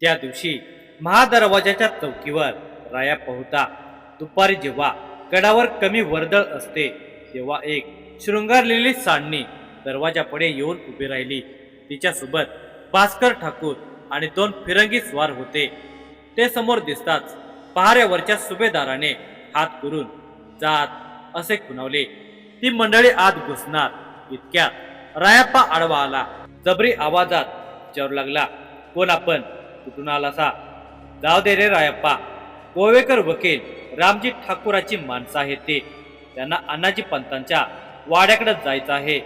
त्या दिवशी महादरवाजाच्या चौकीवर राया पोहता दुपारी जेव्हा गडावर कमी वर्दळ असते तेव्हा एक शृंगारलेली सांडणी दरवाजापुढे येऊन उभी राहिली. तिच्यासोबत भास्कर ठाकूर आणि दोन फिरंगी स्वार होते. ते समोर दिसताच पहाऱ्यावरच्या सुभेदाराने हात करून जात असे खुणावले ती मंडळी आत घुसणार. इतक्यात रायाप्पा आडवा आला. जबरी आवाजात विचारू लागला कोण आपण? कुठून आलासा जाऊ दे रे रायप्पा. गोवेकर वकील रामजी ठाकूराची माणसं आहेत ते. त्यांना अण्णाजी पंतांच्या वाड्याकडे जायचं आहे.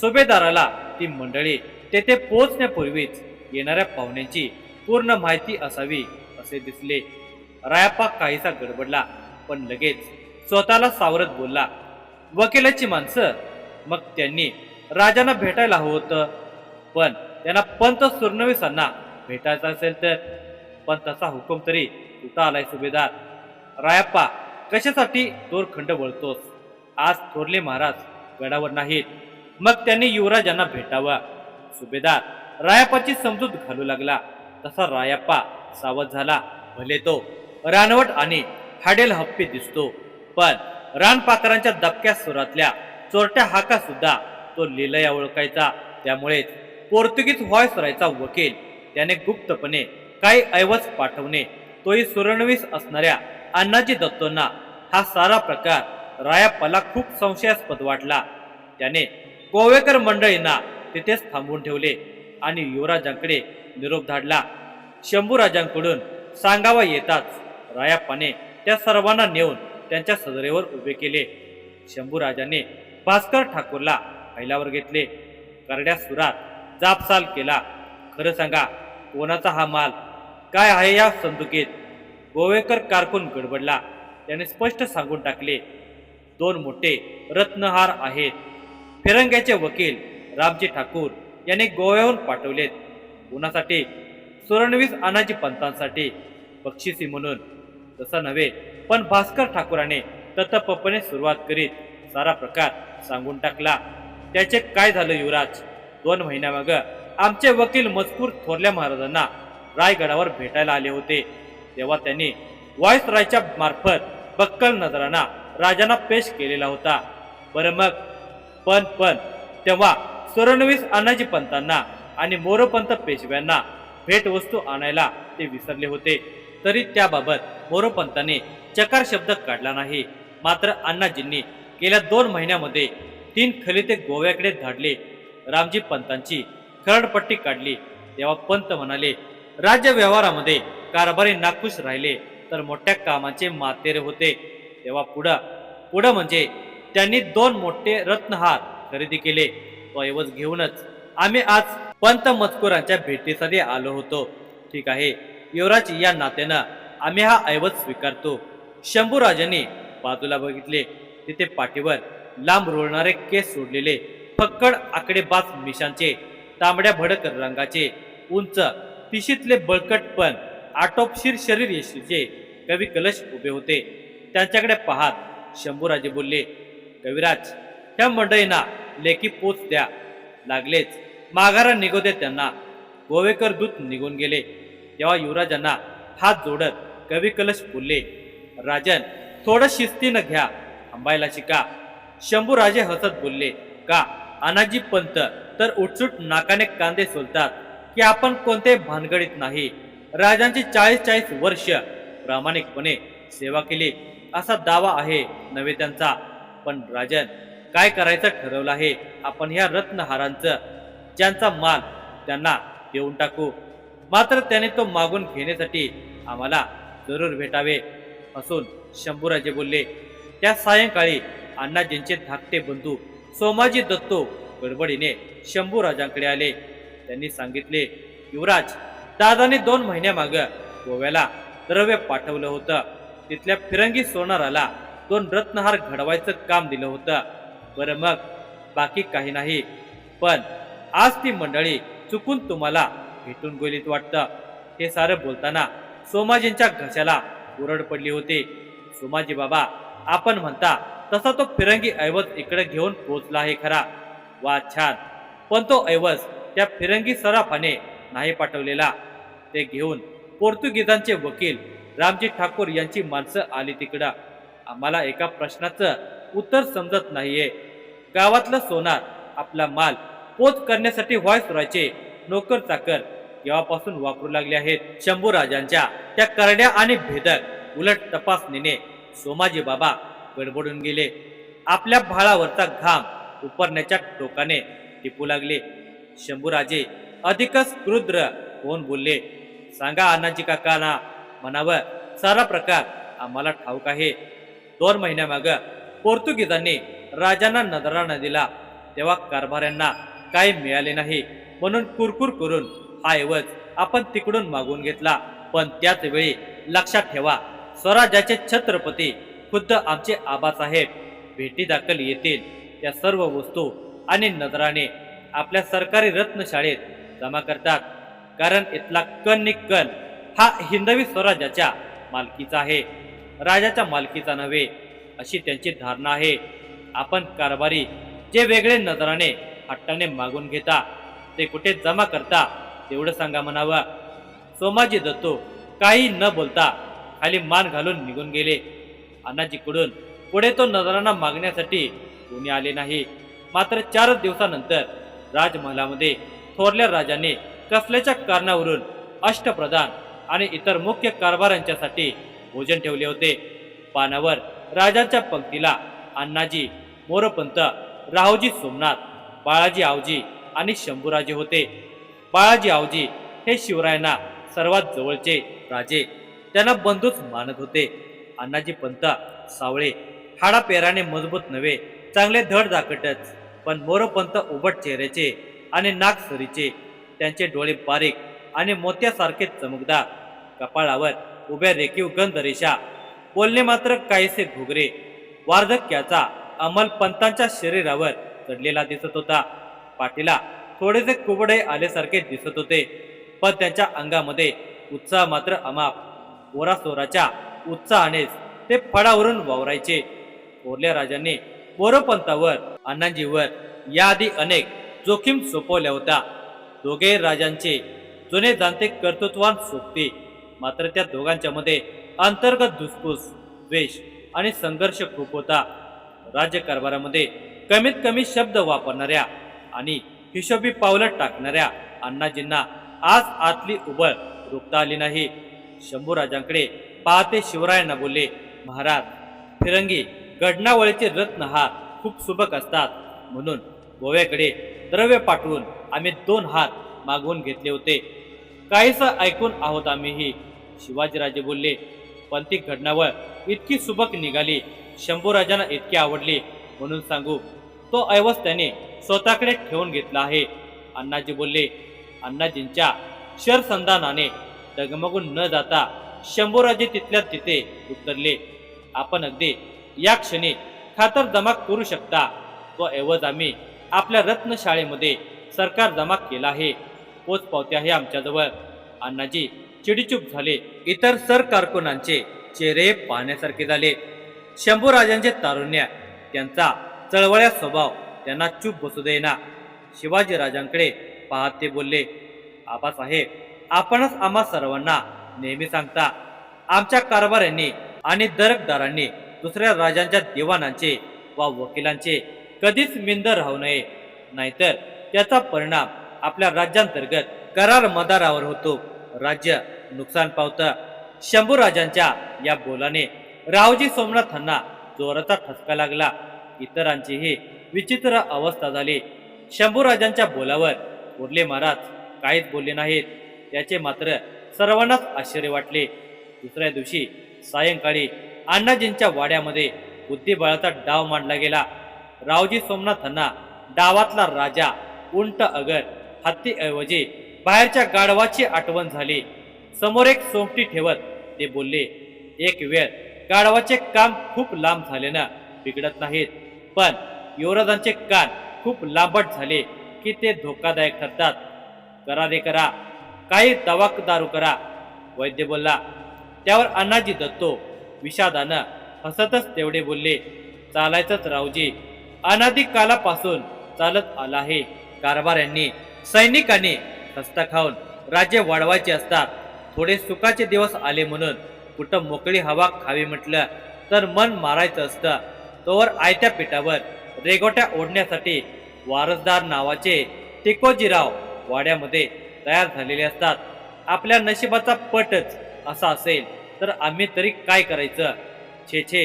सुभेदाराला ती मंडळी तेथे पोहोचण्यापूर्वीच येणाऱ्या पाहुण्यांची पूर्ण माहिती असावी असे दिसले. रायप्पा काहीसा गडबडला पण लगेच स्वतःला सावरत बोलला वकिलाची माणसं? मग त्यांनी राजांना भेटायला हवं होतं. पण त्यांना पंत सुरणवीसांना भेटायचं असेल तर. पण तसा हुकूम तरी कुठं आलाय सुभेदार? रायाप्पा कशासाठी दोरखंड वळतोस? आज थोरले महाराज गडावर नाहीत. मग त्यांनी युवराजांना भेटावा. सुभेदार रायाप्पाची समजूत घालू लागला. तसा रायाप्पा सावध झाला. भले तो रानवट आणि हाडेल हप्पी दिसतो. पण रानपाकरांच्या दबक्या सुरातल्या चोरट्या हाका सुद्धा तो लिलया ओळखायचा. त्यामुळेच पोर्तुगीज व्हॉइसरायचा वकील त्याने गुप्तपणे काही ऐवज पाठवणे. तोही सुरणवीस असणाऱ्या अण्णाजी दत्तोंना हा सारा प्रकार रायाप्पाला खूप संशयास्पद वाटला. त्याने गोवेकर मंडळींना तिथेच थांबवून ठेवले आणि युवराजांकडे निरोप धाडला. शंभूराजांकडून सांगावा येताच रायाप्पाने त्या सर्वांना नेऊन त्यांच्या सदरेवर उभे केले. शंभूराजाने भास्कर ठाकूरला फैलावर घेतले. करड्या सुरात जापसाल केला. खरं सांगा कोणाचा हा माल काय आहे या संदुकीत? गोवेकर कारकून गडबडला. त्याने स्पष्ट सांगून टाकले दोन मोठे रत्नहार आहेत. फिरंग्याचे वकील रामजी ठाकूर यांनी गोव्याहून पाठवलेत. कोणासाठी? सुरणवीस अनाजी पंतांसाठी. बक्षिसी म्हणून. तसं नव्हे पण भास्कर ठाकूराने तत्पपणे सुरुवात करीत सारा प्रकार सांगून टाकला. त्याचे काय झालं युवराज? दोन महिन्यामागं आमचे वकील मजकूर थोरल्या महाराजांना रायगडावर भेटायला आले होते. तेव्हा त्यांनी व्हॉइस रायच्या मार्फत बक्कल नजराना राजांना पेश केलेला होता. बरं मग? पण पण तेव्हा सुरणवीस अण्णाजी पंतांना आणि मोरोपंत पेशव्यांना भेटवस्तू आणायला ते विसरले होते. तरी त्याबाबत मोरोपंतांनी चकार शब्द काढला नाही. मात्र अण्णाजींनी गेल्या दोन महिन्यामध्ये तीन खलिते गोव्याकडे धाडले. रामजी पंतांची खरडपट्टी काढली. तेव्हा पंत म्हणाले राज्य व्यवहारामध्ये कारभारी नाखुश राहिले तर मोठ्या कामाचे मातेरे होते. तेव्हा पुढं पुढं म्हणजे त्यांनी दोन मोठे रत्नहार खरेदी केले. तो ऐवज घेऊनच आम्ही आज पंत मजकुरांच्या भेटीसाठी आलो होतो. ठीक आहे युवराज या नात्यानं आम्ही हा ऐवज स्वीकारतो. शंभूराजांनी बाजूला बघितले. तिथे पाठीवर लांब रुळणारे केस सोडलेले फक्कड आकडेबाज मिशांचे तांबड्या भडक रंगाचे उंच पिशीतले बळकटपण आटोपशीर शरीर यशीचे कवी कलश उभे होते. त्यांच्याकडे पाहत शंभूराजे बोलले कविराज ह्या मंडळींना लेखी पोच द्या. लागलेच. माघारा निघू दे त्यांना गोवेकर दूत निघून गेले. तेव्हा युवराजांना हात जोडत कवी कलश बोलले राजन थोडं शिस्तीनं घ्या थांबायला शिका. शंभूराजे हसत बोलले का अनाजी पंत तर उठसूट नाकाने कांदे सोलतात की आपण कोणते भानगडीत नाही. राजांची चाळीस चाळीस वर्ष. प्रामाणिकपणे सेवा केली असा दावा आहे नव्हे त्यांचा. पण राजन काय करायचं ठरवलं आहे? आपण ह्या रत्नहारांचं ज्यांचा माल त्यांना देऊन टाकू. मात्र त्याने तो मागून घेण्यासाठी आम्हाला जरूर भेटावे असून शंभूराजे बोलले त्या सायंकाळी अण्णाजींचे धाकटे बंधू सोमाजी दत्तो गडबडीने शंभूराजांकडे आले. त्यांनी सांगितले युवराज दादाने दोन महिन्यामाग गोव्याला द्रव्य पाठवलं होतं. तिथल्या फिरंगी सोनाराला दोन रत्नहार घडवायचं काम दिलं होतं. बरं मग बाकी काही नाही. पण आज ती मंडळी चुकून तुम्हाला भेटून गेलीत वाटतं. हे सारं बोलताना सोमाजींच्या घशाला उरड पडली होती. सोमाजी बाबा आपण म्हणता तसा तो फिरंगी ऐवज इकडे घेऊन पोचला आहे खरा. वा छान. पण तो ऐवज त्या फिरंगी सराफाने नाही पाठवलेला. ते घेऊन पोर्तुगीजांचे वकील रामजी ठाकूर यांची माणसं आली तिकडं. आम्हाला एका प्रश्नाचं उत्तर समजत नाहीये. गावातलं सोनार आपला माल पोच करण्यासाठी व्हायसरायचे नोकर चाकर केव्हापासून वापरू लागले आहेत? शंभू राजांच्या त्या करड्या आणि भेदक उलट तपासणीने सोमाजी बाबा गडबडून गेले. आपल्या भाळावरचा घाम उपरण्याच्या टोकाने टिपू लागले. शंभूराजे अधिकच क्रुद्र होऊन बोलले सांगा अण्णाजी काकांना म्हणावं सारा प्रकार आम्हाला ठाऊक आहे. दोन महिन्यामाग पोर्तुगीजांनी राजांना नजरा न दिला तेव्हा कारभाऱ्यांना काही मिळाले नाही. म्हणून कुरकुर करून हा ऐवज आपण तिकडून मागून घेतला. पण त्याच वेळी लक्षात ठेवा स्वराज्याचे छत्रपती खुद्द आमचे आबासाहेब भेटी दाखल येतील. त्या सर्व वस्तू आणि नजराने आपल्या सरकारी रत्नशाळेत जमा करतात. कारण इथला कण नि कण हा हिंदवी स्वराज्याच्या मालकीचा आहे. राजाच्या मालकीचा नव्हे अशी त्यांची धारणा आहे. आपण कारभारी जे वेगळे नजराने हट्टाने मागून घेता ते कुठे जमा करता तेवढं सांगा म्हणावं. सोमाजी दत्तो काही न बोलता खाली मान घालून निघून गेले. अण्णाजीकडून पुढे तो नजराना मागण्यासाठी कोणी आले नाही. मात्र चारच दिवसानंतर राजमहालामध्ये थोरल्या राजाने कसल्याच्या कारणावरून अष्टप्रधान आणि इतर मुख्य कारभारांच्यासाठी भोजन ठेवले होते. पानावर राजांच्या पंक्तीला अण्णाजी मोरपंत राहुजी सोमनाथ बाळाजी आवजी आणि शंभूराजे होते. बाळाजी आवजी हे शिवरायांना सर्वात जवळचे राजे. त्यांना बंधूच मानत होते. अण्णाजी पंत सावळे हाडा पेराने मजबूत नव्हे चांगले धड दाखटच पण मोरपंत उबट चेहऱ्याचे आणि नागसरीचे त्यांचे डोळे बारीक आणि मोत्यासारखे चमकदार. कपाळावर उभ्या रेखीव गंध रेषा बोलणे मात्र काहीसे घुगरे. वार्धक्याचा अमल पंतांच्या शरीरावर चढलेला दिसत होता. पाठीला थोडेसे कुबडे आल्यासारखे दिसत होते पण त्यांच्या अंगामध्ये उत्साह मात्र अमाप. ओरासोराच्या उत्साहानेच ते फळावरून वावरायचे. कोरल्या राजांनी मोरपंतावर अण्णांजीवर याआधी अनेक जोखीम सोपवल्या होत्या. दोघे राजांचे जुने जाणते कर्तृत्वान सोपते मात्र त्या दोघांच्या मध्ये अंतर्गत धुसफूस द्वेष आणि संघर्ष खूप होता. राज्यकारभारामध्ये कमीत कमी शब्द वापरणाऱ्या आणि हिशोबी पावलं टाकणाऱ्या अण्णाजींना आज आतली उबळ रोखता आली नाही. शंभूराजांकडे पाहते शिवरायांना बोलले महाराज फिरंगी घडनावळीचे रत्न हा खूप सुबक असतात. म्हणून गोव्याकडे द्रव्य पाठवून आम्ही दोन हात मागवून घेतले होते. काहीस ऐकून आहोत आम्हीही. शिवाजीराजे बोलले पण ती घडणावळ इतकी सुबक निघाली. शंभूराजांना इतकी आवडली. म्हणून सांगू तो ऐवज त्याने स्वतःकडे ठेवून घेतला आहे. अण्णाजी बोलले अण्णाजींच्या शरसंधानाने डगमगून न जाता शंभूराजे तिथल्या तिथे उतरले. आपण अगदी या क्षणी खातर जमा करू शकता. व ऐवज आम्ही आपल्या रत्नशाळेमध्ये सरकार जमा केला आहे. पोच पावते आहे आमच्याजवळ. अण्णाजी चिडीचूप झाले. इतर सर कारकुनांचे चेहरे पाहण्यासारखे झाले. शंभूराजांचे तारुण्य त्यांचा चळवळ्या स्वभाव त्यांना चूप बसू देना शिवाजी राजांकडे पाहत ते बोलले आबासाहेब आपणच आम्हा सर्वांना नेहमी सांगता. आमच्या कारभाऱ्यांनी आणि दरकदारांनी दुसऱ्या राजांच्या दिवाणांचे वा वकिलांचे कधीच मिंद राहू नये. नाहीतर त्याचा परिणाम आपल्या राज्यांतर्गत करार मदारावर होतो. राज्य नुकसान पावतं. शंभूराजांच्या या बोलाने रावजी सोमनाथांना जोराचा ठसका लागला. इतरांचीही विचित्र अवस्था झाली. शंभूराजांच्या बोलावर उरले महाराज काहीच बोलले नाहीत. त्याचे मात्र सर्वांनाच आश्चर्य वाटले. दुसऱ्या दिवशी सायंकाळी अण्णाजींच्या वाड्यामध्ये बुद्धिबळाचा डाव मांडला गेला. रावजी सोमनाथांना डावातला राजा उंट अगर हत्तीऐवजी बाहेरच्या गाढवाची आठवण झाली. समोर एक सोमटी ठेवत ते बोलले एक वेळ गाढवाचे काम खूप लांब झाल्यानं बिघडत नाहीत पण युवराजांचे कान खूप लांबट झाले की ते धोकादायक ठरतात. करा दे करा काही दवा दारू करा. वैद्य बोलला त्यावर अण्णाजी दत्तो विषादानं हसतच तेवढे बोलले चालायचंच रावजी. अनाधिक कालापासून चालत आला आहे. कारभाऱ्यांनी सैनिकांनी हस्ता खाऊन राज्य वाढवायचे असतात थोडे सुखाचे दिवस आले म्हणून कुठं मोकळी हवा खावी म्हटलं तर मन मारायचं असतं. तोवर आयत्या पिठावर रेगोट्या ओढण्यासाठी वारसदार नावाचे टिकोजीराव वाड्यामध्ये तयार झालेले असतात. आपल्या नशिबाचा पटच असा असेल. तर आम्ही तरी काय करायचं? छे छे.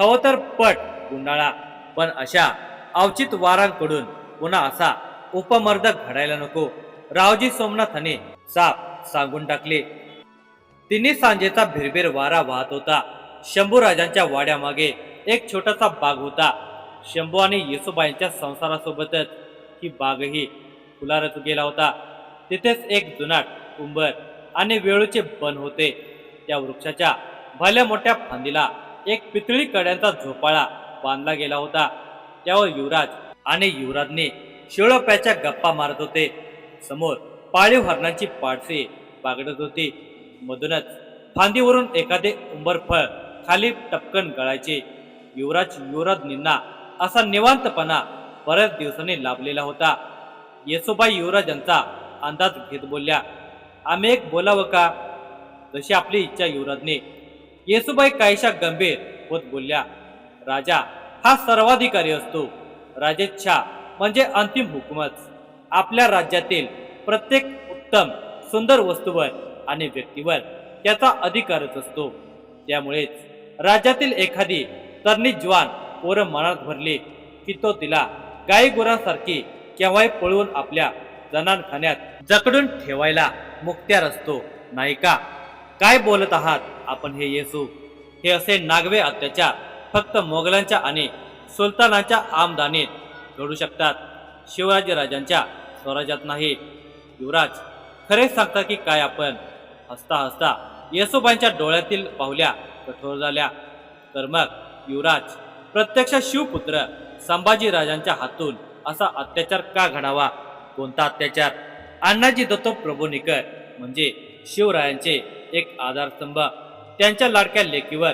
हवं तर पट गुंडाळा. पण अशा अवचित वारांकडून पुन्हा असा उपमर्दक घडायला नको. रावजी सोमनाथाने साप सांगून टाकले. तिन्ही सांजेचा भिरभिर वारा वाहत होता. शंभूराजांच्या वाड्यामागे एक छोटासा बाग होता. शंभू आणि येसुबाईंच्या संसारासोबतच ही बागही फुलारत गेला होता. तिथेच एक जुनाट उंबर आणि वेळूचे बन होते. त्या वृक्षाच्या भल्या मोठ्या फांदीला एक पितळी कड्यांचा झोपाळा बांधला गेला होता. त्यावर युवराज आणि युवराजने शिळोप्याच्या गप्पा मारत होते. समोर पाळीव हरणांची पाडसे बागडत होती. मधूनच फांदीवरून एखादे उंबर फळ खाली टपकन गळायचे. युवराज युवराजनींना असा निवांतपणा बऱ्याच दिवसांनी लाभलेला होता. येसोबाई युवराजांचा अंदाज घेत बोलल्या आम्ही एक बोलावं का? जशी आपली इच्छा युवराजने येसुबाई काहीशा गंभीर होत बोलल्या राजा हा सर्वाधिकारी असतो. राजेच्छा म्हणजे अंतिम हुकूमच. आपल्या राज्यातील प्रत्येक उत्तम सुंदर वस्तूवर आणि व्यक्तीवर त्याचा अधिकारच असतो. त्यामुळेच राज्यातील एखादी तरणी जवान पोरं मनात भरली की तो तिला गाई गुरांसारखी केव्हाही पळवून आपल्या जनानखान्यात जकडून ठेवायला मुक्त्यार असतो. नाही का? काय बोलत आहात आपण हे येसू? हे असे नागवे अत्याचार फक्त मोगलांच्या आणि सुलतानाच्या आमदानीत घडू शकतात. शिवाजीराजांच्या स्वराज्यात नाही. युवराज खरेच सांगता की काय आपण? हसता हसता येसुबांच्या डोळ्यातील पाहुल्या कठोर झाल्या. तर मग युवराज प्रत्यक्ष शिवपुत्र संभाजीराजांच्या हातून असा अत्याचार का घडावा? कोणता अत्याचार? अण्णाजी दत्तो प्रभू निकर म्हणजे शिवरायांचे एक आधारस्तंभ. त्यांच्या लाडक्या लेकीवर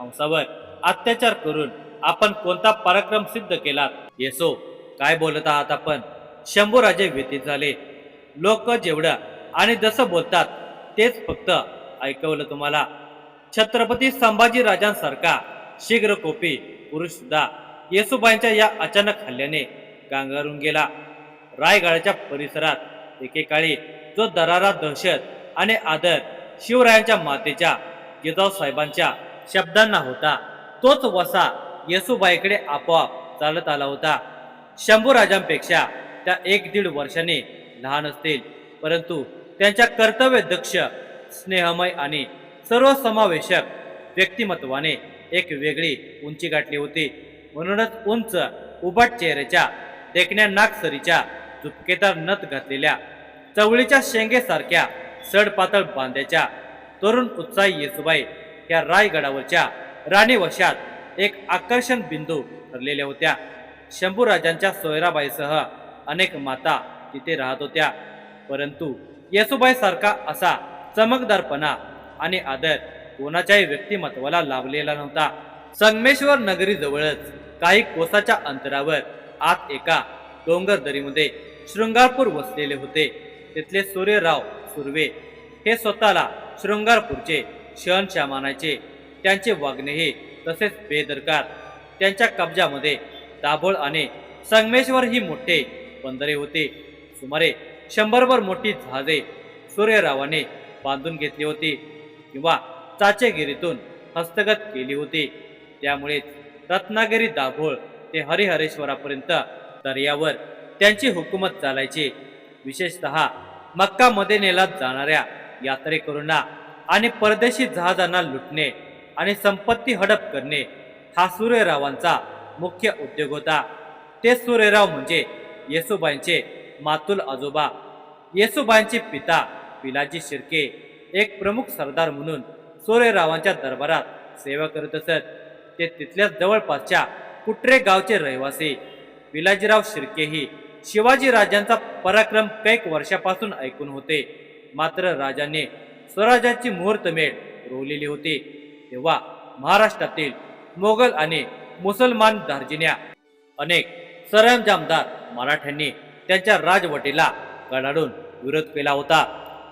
हंसावर अत्याचार करून आपण कोणता पराक्रम सिद्ध केला येसो काय बोलत आहात आपण? शंभू राजे व्यतीत झाले. लोक जेवढं आणि जसं बोलतात तेच फक्त ऐकवलं तुम्हाला. छत्रपती संभाजी राजांसारखा शीघ्र कोपी पुरुष सुद्धा येसुबाईंच्या या अचानक हल्ल्याने गांगारून गेला. रायगडाच्या परिसरात एकेकाळी जो दरारा दहशत आणि आदर शिवरायांच्या मातेच्या जिजाऊ साहेबांच्या शब्दांना होता. तोच वसा येसुबाईकडे आपोआप चालत आला होता. शंभूराजांपेक्षा त्या एक दीड वर्षाने लहान असतील. परंतु त्यांच्या कर्तव्य दक्ष स्नेहमय आणि सर्वसमावेशक व्यक्तिमत्वाने एक वेगळी उंची गाठली होती. म्हणूनच उंच उभट चेहऱ्याच्या देखण्या नागसरीच्या झुपकेदार नथ घातलेल्या चवळीच्या शेंगेसारख्या सडपातळ बांध्याच्या तरुण उत्साही येसुबाई या रायगडावरच्या राणीवशात एक आकर्षण बिंदू ठरलेल्या होत्या. शंभूराजांच्या सोयराबाईसह अनेक माता तिथे राहत होत्या. परंतु येसुबाई सारखा असा चमकदारपणा आणि आदर कोणाच्याही व्यक्तिमत्वाला लाभलेला नव्हता. संगमेश्वर नगरीजवळच काही कोसाच्या अंतरावर आत एका डोंगर दरीमध्ये शृंगारपूर वसलेले होते. तिथले सूर्यराव सुर्वे. हे स्वतःला शृंगारपूरचे शहनशाह मानायचे. त्यांचे वागणेही तसेच बेदरकार. त्यांच्या कब्जामध्ये दाभोळ आणि संगमेश्वर ही मोठे बंदरे होते. सुमारे शंभरभर मोठी जहाजे सूर्यरावाने बांधून घेतली होती किंवा चाचेगिरीतून हस्तगत केली होती. त्यामुळेच रत्नागिरी दाभोळ ते हरिहरेश्वरापर्यंत दर्यावर त्यांची हुकूमत चालायची. विशेषतः मक्का नेला जाणाऱ्या यात्रेकरूंना आणि परदेशी जहाजांना लुटणे आणि संपत्ती हडप करणे हा सूर्यरावांचा मुख्य उद्योग होता. ते सूर्यराव म्हणजे येसुबाईंचे मातुल आजोबा. येसुबाईंचे पिता पिलाजी शिर्के एक प्रमुख सरदार म्हणून सूर्यरावांच्या दरबारात सेवा करत असत. ते तिथल्याच जवळपासच्या कुट्रे गावचे रहिवासी विलाजीराव शिर्केही शिवाजी राजांचा पराक्रम कैक वर्षापासून ऐकून होते. मात्र राजाने स्वराज्याची मुहूर्तमेढ रोवलेली होती. तेव्हा महाराष्ट्रातील मोगल आणि मुसलमान दार्जिन्या अनेक सरंजामदार मराठ्यांनी त्यांच्या राजवटीला कडाडून विरोध केला होता.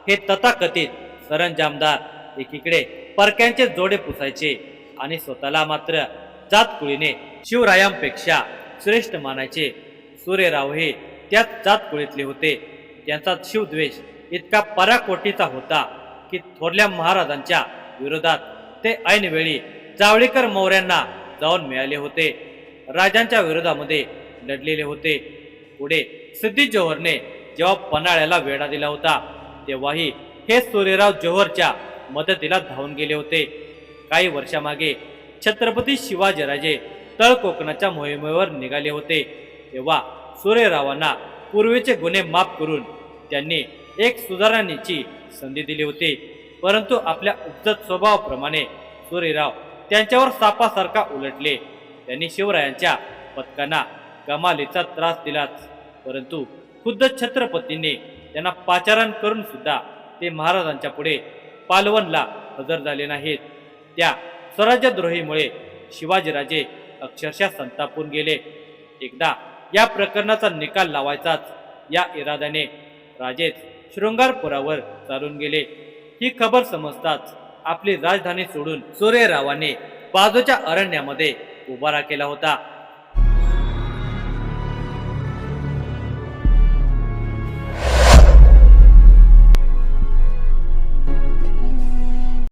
हे तथाकथित सरंजामदार एकीकडे परक्यांचे जोडे पुसायचे आणि स्वतःला मात्र जातकुळीने शिवरायांपेक्षा श्रेष्ठ मानायचे. सूर्यराव हे त्याच जातकुळीतले होते. त्यांचा शिवद्वेष इतका पराकोटीचा होता की थोरल्या महाराजांच्या विरोधात ते ऐनवेळी जावळीकर मौर्यांना जाऊन मिळाले होते. राजांच्या विरोधामध्ये लढलेले होते. पुढे सिद्धी जोहरने जेव्हा पन्हाळ्याला वेढा दिला होता तेव्हाही हे सूर्यराव जोहरच्या मदतीला धावून गेले होते. काही वर्षामागे छत्रपती शिवाजीराजे तळ कोकणाच्या मोहिमेवर निघाले होते. तेव्हा सूर्यरावांना पूर्वीचे गुन्हे माफ करून त्यांनी एक सुधारणेची संधी दिली होती. परंतु आपल्या उपजत स्वभावाप्रमाणे सूर्यराव त्यांच्यावर सापासारखा उलटले. त्यांनी शिवरायांच्या पथकांना कमालीचा त्रास दिलाच. परंतु खुद्द छत्रपतींनी त्यांना पाचारण करून सुद्धा ते महाराजांच्या पुढे पालवनला हजर झाले नाहीत. त्या स्वराज्यद्रोहीमुळे शिवाजीराजे अक्षरशः संतापून गेले. एकदा या प्रकरणाचा निकाल लावायचाच. या इराद्याने राजेच शृंगारपुरावर चालून गेले. ही खबर समजताच आपली राजधानी सोडून सूर्यरावाने बाजूच्या अरण्यामध्ये उभारा केला होता.